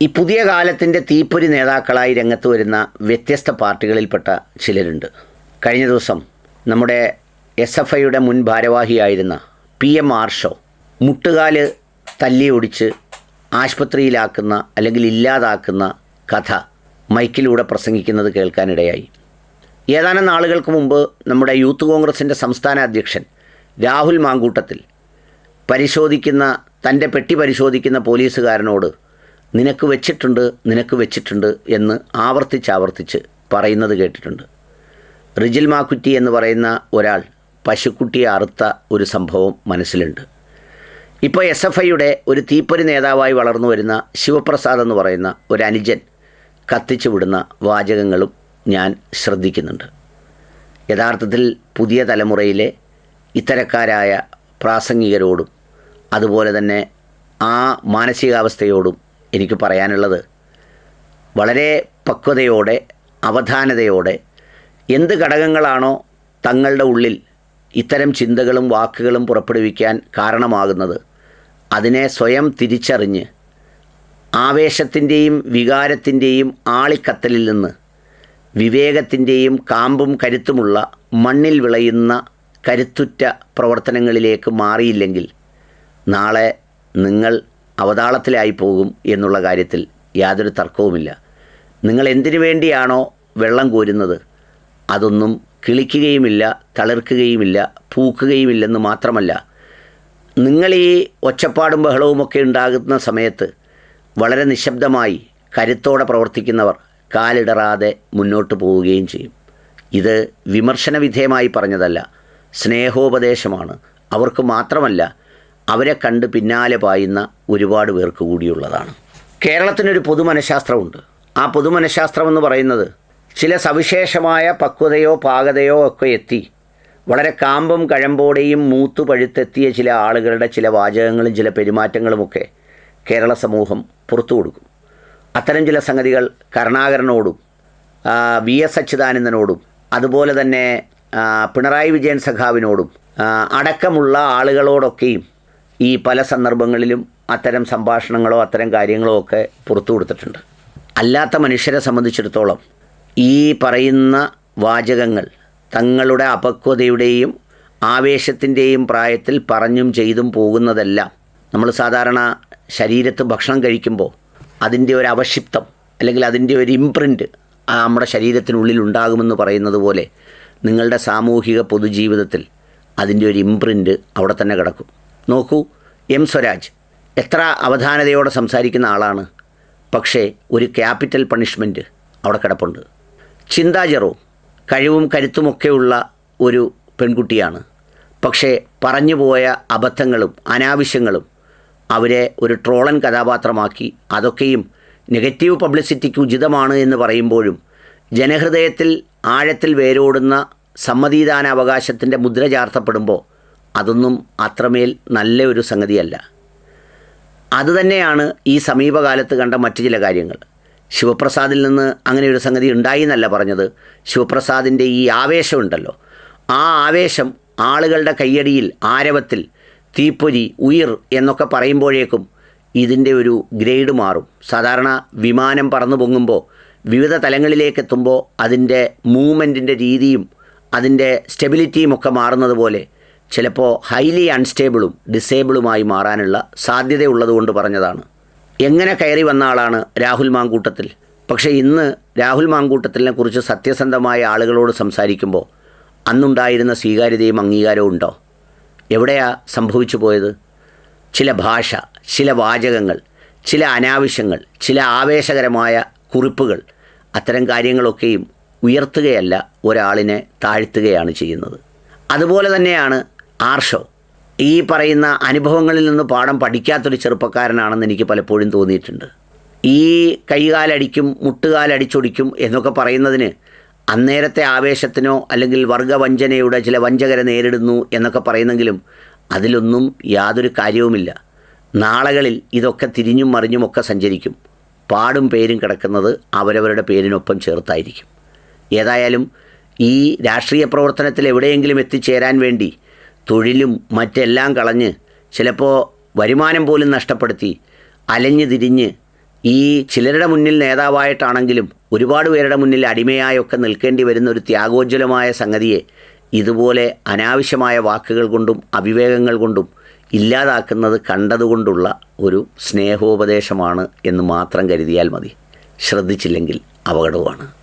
ഈ പുതിയ കാലത്തിന്റെ തീപ്പൊരി നേതാക്കളായി രംഗത്ത് വരുന്ന വ്യത്യസ്ത പാർട്ടികളിൽപ്പെട്ട ചിലരുണ്ട്. കഴിഞ്ഞ ദിവസം നമ്മുടെ എസ് എഫ് ഐയുടെ മുൻ ഭാരവാഹിയായിരുന്ന പി എം ആർഷോ മുട്ടുകാൽ തല്ലി ഒടിച്ച് ആശുപത്രിയിലാക്കുന്ന അല്ലെങ്കിൽ ഇല്ലാതാക്കുന്ന കഥ മൈക്കിലൂടെ പ്രസംഗിക്കുന്നത് കേൾക്കാനിടയായി. ഏതാനും നാളുകൾക്ക് മുമ്പ് നമ്മുടെ യൂത്ത് കോൺഗ്രസിന്റെ സംസ്ഥാന അധ്യക്ഷൻ രാഹുൽ മാങ്കൂട്ടത്തിൽ പരിശോധിക്കുന്ന തന്റെ പെട്ടി പരിശോധിക്കുന്ന പോലീസുകാരനോട് നിനക്ക് വെച്ചിട്ടുണ്ട് നിനക്ക് വെച്ചിട്ടുണ്ട് എന്ന് ആവർത്തിച്ചാവർത്തിച്ച് പറയുന്നത് കേട്ടിട്ടുണ്ട്. റിജിൽ മാക്കുറ്റി എന്ന് പറയുന്ന ഒരാൾ പശുക്കുട്ടിയെ അറുത്ത ഒരു സംഭവം മനസ്സിലുണ്ട്. ഇപ്പോൾ എസ് എഫ് ഐയുടെ ഒരു തീപ്പൊരി നേതാവായി വളർന്നു വരുന്ന ശിവപ്രസാദ് എന്ന് പറയുന്ന ഒരു അനുജൻ കത്തിച്ചു വിടുന്ന വാചകങ്ങളും ഞാൻ ശ്രദ്ധിക്കുന്നുണ്ട്. യഥാർത്ഥത്തിൽ പുതിയ തലമുറയിലെ ഇത്തരക്കാരായ പ്രാസംഗികരോടും അതുപോലെ തന്നെ ആ മാനസികാവസ്ഥയോടും എനിക്ക് പറയാനുള്ളത്. വളരെ പക്വതയോടെ അവധാനതയോടെ എന്ത് ഘടകങ്ങളാണോ തങ്ങളുടെ ഉള്ളിൽ ഇത്തരം ചിന്തകളും വാക്കുകളും പുറപ്പെടുവിക്കാൻ കാരണമാകുന്നത് അതിനെ സ്വയം തിരിച്ചറിഞ്ഞ് ആവേശത്തിന്റെയും വികാരത്തിന്റെയും ആളിക്കത്തലിൽ നിന്ന് വിവേകത്തിന്റെയും കാമ്പും കരുത്തുമുള്ള മണ്ണിൽ വിളയുന്ന കരുത്തുറ്റ പ്രവർത്തനങ്ങളിലേക്ക് മാറിയില്ലെങ്കിൽ നാളെ നിങ്ങൾ അവതാളത്തിലായി പോകും എന്നുള്ള കാര്യത്തിൽ യാതൊരു തർക്കവുമില്ല. നിങ്ങൾ എന്തിനു വേണ്ടിയാണോ വെള്ളം കോരുന്നത്? അതൊന്നും കിളിക്കുകയുമില്ല തളിർക്കുകയുമില്ല പൂക്കുകയുമില്ലെന്ന് മാത്രമല്ല. നിങ്ങൾ ഈ ഒച്ചപ്പാടും ബഹളവുമൊക്കെ ഉണ്ടാകുന്ന സമയത്ത് വളരെ നിശബ്ദമായി കരുത്തോടെ പ്രവർത്തിക്കുന്നവർ കാലിടറാതെ മുന്നോട്ട് പോവുകയും ചെയ്യും. ഇത് വിമർശന വിധേയമായി പറഞ്ഞതല്ല സ്നേഹോപദേശമാണ്. അവർക്ക് മാത്രമല്ല അവരെ കണ്ട് പിന്നാലെ പായുന്ന ഒരുപാട് പേർക്ക് കൂടിയുള്ളതാണ്. കേരളത്തിനൊരു പൊതുമനഃശാസ്ത്രമുണ്ട്. ആ പൊതുമനഃശാസ്ത്രം എന്ന് പറയുന്നത് ചില സവിശേഷമായ പക്വതയോ പാകതയോ ഒക്കെ എത്തി വളരെ കാമ്പും കഴമ്പോടെയും മൂത്തു പഴുത്തെത്തിയ ചില ആളുകളുടെ ചില വാചകങ്ങളും ചില പെരുമാറ്റങ്ങളുമൊക്കെ കേരള സമൂഹം പുറത്തു കൊടുക്കും. അത്തരം ചില സംഗതികൾ കരുണാകരനോടും വി എസ് അച്യുതാനന്ദനോടും അതുപോലെ തന്നെ പിണറായി വിജയൻ സഖാവിനോടും അടക്കമുള്ള ആളുകളോടൊക്കെയും ഈ പല സന്ദർഭങ്ങളിലും അത്തരം സംഭാഷണങ്ങളോ അത്തരം കാര്യങ്ങളോ ഒക്കെ പുറത്തു കൊടുത്തിട്ടുണ്ട്. അല്ലാത്ത മനുഷ്യരെ സംബന്ധിച്ചിടത്തോളം ഈ പറയുന്ന വാചകങ്ങൾ തങ്ങളുടെ അപക്വതയുടെയും ആവേശത്തിന്റെയും പ്രായത്തിൽ പറഞ്ഞും ചെയ്തും പോകുന്നതെല്ലാം നമ്മൾ സാധാരണ ശരീരത്ത് ഭക്ഷണം കഴിക്കുമ്പോൾ അതിന്റെ ഒരു അവക്ഷിപ്തം അല്ലെങ്കിൽ അതിന്റെ ഒരു ഇംപ്രിന്റ് നമ്മുടെ ശരീരത്തിനുള്ളിൽ ഉണ്ടാകുമെന്ന് പറയുന്നത് പോലെ നിങ്ങളുടെ സാമൂഹിക പൊതുജീവിതത്തിൽ അതിന്റെ ഒരു ഇംപ്രിന്റ് അവിടെ തന്നെ കിടക്കും. നോക്കൂ എം സ്വരാജ് എത്ര അവധാനതയോടെ സംസാരിക്കുന്ന ആളാണ്. പക്ഷേ ഒരു ക്യാപിറ്റൽ പണിഷ്മെന്റ് അവിടെ കിടപ്പുണ്ട്. ചിന്താ ജെറോ കഴിവും കരുത്തുമൊക്കെയുള്ള ഒരു പെൺകുട്ടിയാണ്. പക്ഷേ പറഞ്ഞു പോയ അബദ്ധങ്ങളും അനാവശ്യങ്ങളും അവരെ ഒരു ട്രോളൻ കഥാപാത്രമാക്കി. അതൊക്കെയും നെഗറ്റീവ് പബ്ലിസിറ്റിക്ക് ഉചിതമാണ് എന്ന് പറയുമ്പോഴും ജനഹൃദയത്തിൽ ആഴത്തിൽ വേരോടുന്ന സമ്മതിദാനാവകാശത്തിന്റെ മുദ്ര ചാർത്തപ്പെടുമ്പോൾ അതൊന്നും അത്രമേൽ നല്ല ഒരു സംഗതിയല്ല. അതുതന്നെയാണ് ഈ സമീപകാലത്ത് കണ്ട മറ്റു ചില കാര്യങ്ങൾ. ശിവപ്രസാദിൽ നിന്ന് അങ്ങനെ ഒരു സംഗതി ഉണ്ടായി എന്നല്ല പറഞ്ഞത്. ശിവപ്രസാദിന്റെ ഈ ആവേശമുണ്ടല്ലോ. ആ ആവേശം ആളുകളുടെ കയ്യടിയിൽ ആരവത്തിൽ തീപ്പൊരി ഉയിർ എന്നൊക്കെ പറയുമ്പോഴേക്കും ഇതിന്റെ ഒരു ഗ്രേഡ് മാറും. സാധാരണ വിമാനം പറന്നു പൊങ്ങുമ്പോൾ വിവിധ തലങ്ങളിലേക്ക് എത്തുമ്പോൾ അതിന്റെ മൂവ്മെന്റിന്റെ രീതിയും അതിന്റെ സ്റ്റെബിലിറ്റിയും ഒക്കെ മാറുന്നത് പോലെ ചിലപ്പോൾ ഹൈലി അൺസ്റ്റേബിളും ഡിസേബിളുമായി മാറാനുള്ള സാധ്യതയുള്ളതുകൊണ്ട് പറഞ്ഞതാണ്. എങ്ങനെ കയറി വന്ന ആളാണ് രാഹുൽ മാങ്കൂട്ടത്തിൽ? പക്ഷേ ഇന്ന് രാഹുൽ മാങ്കൂട്ടത്തിനെ കുറിച്ച് സത്യസന്ധമായ ആളുകളോട് സംസാരിക്കുമ്പോൾ അന്നുണ്ടായിരുന്ന സ്വീകാര്യതയും അംഗീകാരവും ഉണ്ടോ? എവിടെയാ സംഭവിച്ചു പോയത്? ചില ഭാഷ ചില വാചകങ്ങൾ ചില അനാവശ്യങ്ങൾ ചില ആവേശകരമായ കുറിപ്പുകൾ അത്തരം കാര്യങ്ങളൊക്കെയും ഉയർത്തുകയല്ല ഒരാളിനെ താഴ്ത്തുകയാണ് ചെയ്യുന്നത്. അതുപോലെ തന്നെയാണ് ആർഷോ. ഈ പറയുന്ന അനുഭവങ്ങളിൽ നിന്ന് പാഠം പഠിക്കാത്തൊരു ചെറുപ്പക്കാരനാണെന്ന് എനിക്ക് പലപ്പോഴും തോന്നിയിട്ടുണ്ട്. ഈ കൈകാലടിക്കും മുട്ടുകാലടിച്ചൊടിക്കും എന്നൊക്കെ പറയുന്നതിന് അന്നേരത്തെ ആവേശത്തിനോ അല്ലെങ്കിൽ വർഗവഞ്ചനയുടെ ചില വഞ്ചകരെ നേരിടുന്നു എന്നൊക്കെ പറയുന്നെങ്കിലും അതിലൊന്നും യാതൊരു കാര്യവുമില്ല. നാളകളിൽ ഇതൊക്കെ തിരിഞ്ഞും മറിഞ്ഞും ഒക്കെ സഞ്ചരിക്കും. പാടും പേരും കിടക്കുന്നത് അവരവരുടെ പേരിനൊപ്പം ചേർത്തായിരിക്കും. ഏതായാലും ഈ രാഷ്ട്രീയ പ്രവർത്തനത്തിൽ എവിടെയെങ്കിലും എത്തിച്ചേരാൻ വേണ്ടി തൊഴിലും മറ്റെല്ലാം കളഞ്ഞ് ചിലപ്പോൾ വരുമാനം പോലും നഷ്ടപ്പെടുത്തി അലഞ്ഞു തിരിഞ്ഞ് ഈ ചിലരുടെ മുന്നിൽ നേതാവായിട്ടാണെങ്കിലും ഒരുപാട് പേരുടെ മുന്നിൽ അടിമയായൊക്കെ നിൽക്കേണ്ടി വരുന്ന ഒരു ത്യാഗോജ്വലമായ സംഗതിയെ ഇതുപോലെ അനാവശ്യമായ വാക്കുകൾ കൊണ്ടും അവിവേകങ്ങൾ കൊണ്ടും ഇല്ലാതാക്കുന്നത് കണ്ടതുകൊണ്ടുള്ള ഒരു സ്നേഹോപദേശമാണ് എന്ന് മാത്രം കരുതിയാൽ മതി. ശ്രദ്ധിച്ചില്ലെങ്കിൽ അപകടവുമാണ്.